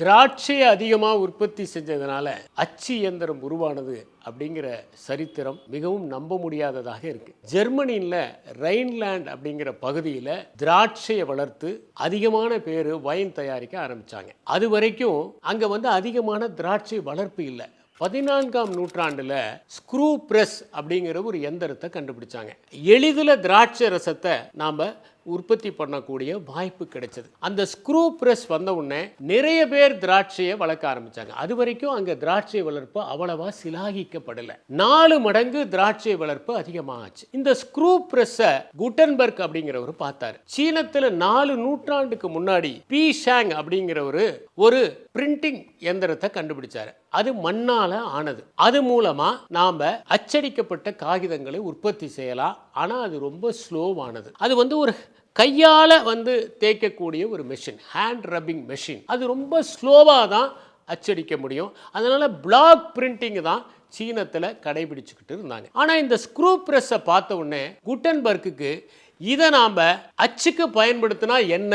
திராட்சையை அதிகமாக உற்பத்தி செஞ்சதுனால அச்சு இயந்திரம் உருவானது அப்படிங்கிற சரித்திரம் மிகவும் நம்ப முடியாததாக இருக்கு. ஜெர்மனியில் ரெயின்லேண்ட் அப்படிங்கிற பகுதியில் திராட்சையை வளர்த்து அதிகமான பேர் வைன் தயாரிக்க ஆரம்பித்தாங்க அது வரைக்கும் அங்கே வந்து அதிகமான திராட்சை வளர்ப்பு இல்லை. பதினான்காம் நூற்றாண்டில் ஸ்க்ரூ பிரஸ் அப்படிங்கிற ஒரு எந்திரத்தை கண்டுபிடிச்சாங்க. எளிதில் திராட்சை ரசத்தை நாம் உற்பத்தி பண்ணக்கூடிய வாய்ப்பு கிடைச்சது. அந்த ஸ்க்ரூ ப்ரெஸ் வந்த உடனே நிறைய பேர் திராட்சையை வளர்க்க ஆரம்பிச்சாங்க. அது வரைக்கும் அங்கே திராட்சை வளர்ப்பு அவ்வளவா சிலாகிக்கப்படலை. நாலு மடங்கு திராட்சை வளர்ப்பு அதிகமாகச்சு இந்த ஸ்க்ரூ ப்ரெஸ்ஸை குட்டன்பர்க் அப்படிங்கிறவர் பார்த்தாரு. சீனத்தில் நாலு நூற்றாண்டுக்கு முன்னாடி பி ஷாங் அப்படிங்கிறவர் ஒரு பிரிண்டிங் எந்திரத்தை கண்டுபிடிச்சாரு. அது மண்ணால ஆனது. அது மூலமா நாம அச்சடிக்கப்பட்ட காகிதங்களை உற்பத்தி செய்யலாம். ஆனா அது ரொம்ப ஸ்லோவானது. அது வந்து ஒரு கையால் வந்து தேய்க்கக்கூடிய ஒரு மெஷின் ஹேண்ட் ரப்பிங் மெஷின் அது ரொம்ப ஸ்லோவாக தான் அச்சடிக்க முடியும். அதனால் பிளாக் பிரிண்டிங் தான் சீனத்தில் கடைபிடிச்சுக்கிட்டு இருந்தாங்க. ஆனால் இந்த ஸ்க்ரூ ப்ரெஸ்ஸை பார்த்த உடனே குட்டன்பர்க்குக்கு இதை நாம் அச்சுக்கு பயன்படுத்தினா என்ன?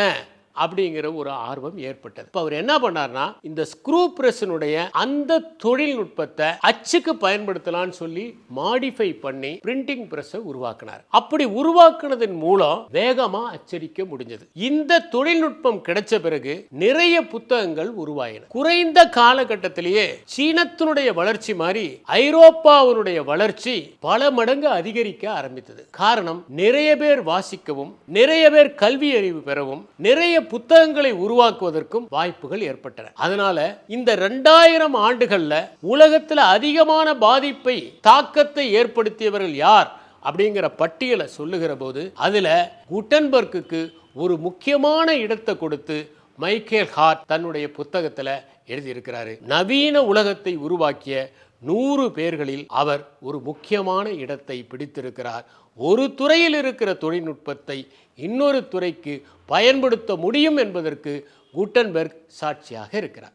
அப்படிங்கிற ஒரு ஆர்வம் ஏற்பட்டது. இப்போ அவர் என்ன பண்ணார்னா இந்த ஸ்க்ரூ பிரஸினுடைய அந்த தொழில்நுட்பத்தை அச்சுக்கு பயன்படுத்தலாம்னு சொல்லி மாடிஃபை பண்ணி பிரிண்டிங் பிரஸை உருவாக்கினார். அப்படி உருவாக்குனதன் மூலம் வேகமா அச்சடிக்க முடிஞ்சது. இந்த தொழில்நுட்பம் கிடைச்ச பிறகு நிறைய புத்தகங்கள் உருவாயின. குறைந்த காலகட்டத்திலேயே சீனத்தினுடைய வளர்ச்சி மாதிரி ஐரோப்பாவினுடைய வளர்ச்சி பல மடங்கு அதிகரிக்க ஆரம்பித்தது. காரணம் நிறைய பேர் வாசிக்கவும் நிறைய பேர் கல்வி அறிவு பெறவும் நிறைய புத்தகங்களை உருவாக்குவதற்கும் வாய்ப்புகள் ஏற்பட்டன. அதனால இந்த ரெண்டாயிரம் ஆண்டுகள்ல உலகத்துல அதிகமான பாதிப்பை தாக்கத்தை ஏற்படுத்தியவர்கள் யார் அப்படிங்கிற பட்டியலை சொல்லுகிற போது அதுல குட்டன்பர்க்குக்கு ஒரு முக்கியமான இடத்தை கொடுத்து மைக்கேல் ஹார்ட் தன்னுடைய புத்தகத்துல எழுதியிருக்கிறாரு. நவீன உலகத்தை உருவாக்கிய நூறு பேர்களில் அவர் ஒரு முக்கியமான இடத்தை பிடித்திருக்கிறார். ஒரு துறையில் இருக்கிற தொழில்நுட்பத்தை இன்னொரு துறைக்கு பயன்படுத்த முடியும் என்பதற்கு குட்டன்பெர்க் சாட்சியாக இருக்கிறார்.